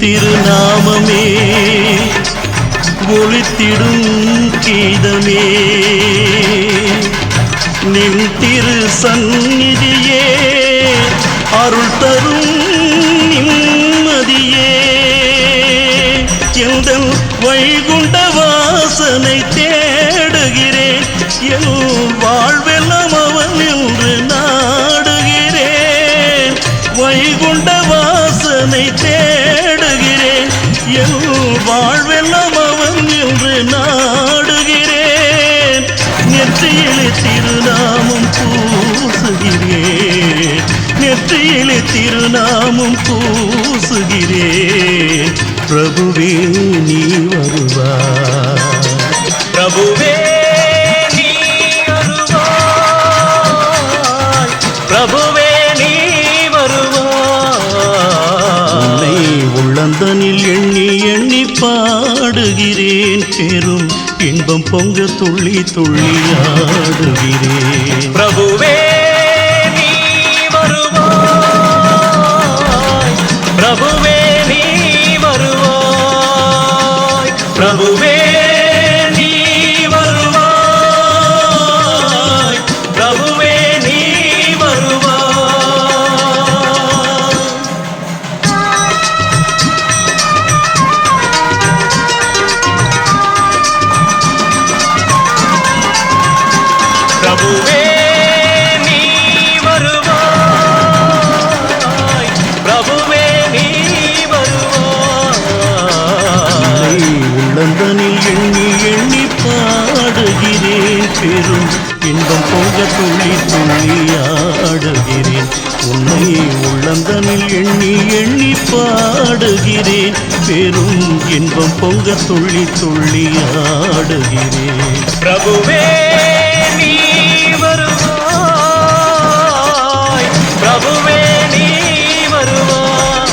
திருநாமமே ஒளித்திடும் கீதமே. நின் திரு சந்நிதியே அருள் தரும் நிம்மதியே. எந்த வைகு திருநாமம் பூசுகிறேன் பிரபுவே நீ வருவாய் பிரபுவே நீ வருவாய். பிரபுவே நீ வருவாய். உள்ளந்தனில் எண்ணி எண்ணி பாடுகிறேன். பெரும் இன்பம் பொங்க துள்ளி துள்ளி ஆடுகிறேன். இன்பம் போக துள்ளி துள்ளி உன்னை உள்ளந்தனில் எண்ணி எண்ணி பாடுகிறேன். பெரும் இன்பம் பொங்க துள்ளி துள்ளியாடுகிறேன் பிரபுவே நீ வருவாய். பிரபுவே நீ வருவாய்.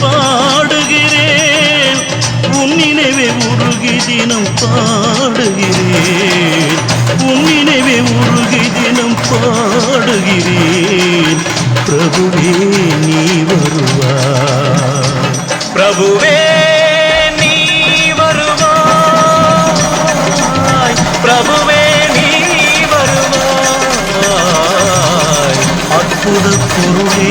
பாடுகிறேன். உன் நினைவே உருகி தினம் பாடுகிறேன். உன் நினைவே உருகி தினம் பாடுகிறேன். பிரபுவே நீ வருவா பிரபுவே நீ வருவா பிரபுவே பொருளே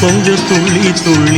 கொஞ்ச துளி துளி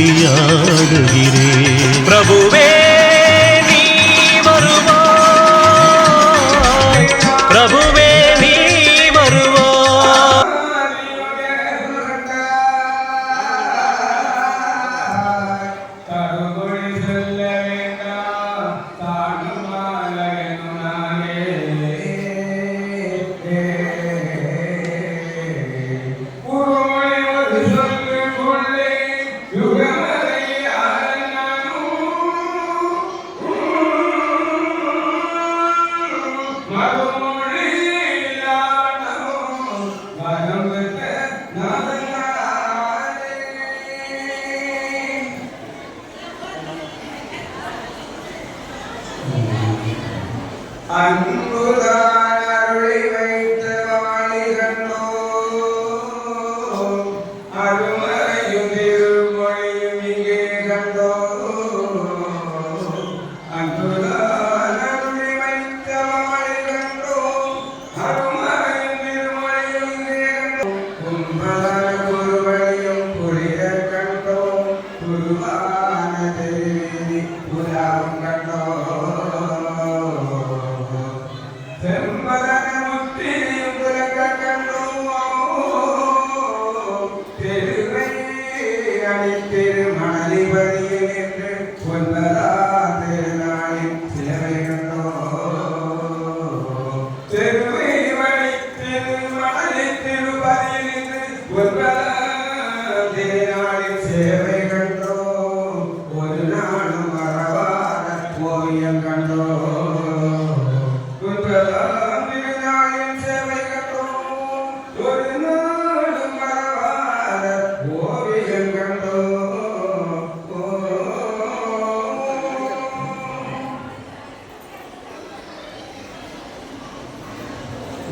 ஞான தேவி புராங்கட்டோ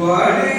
వాడి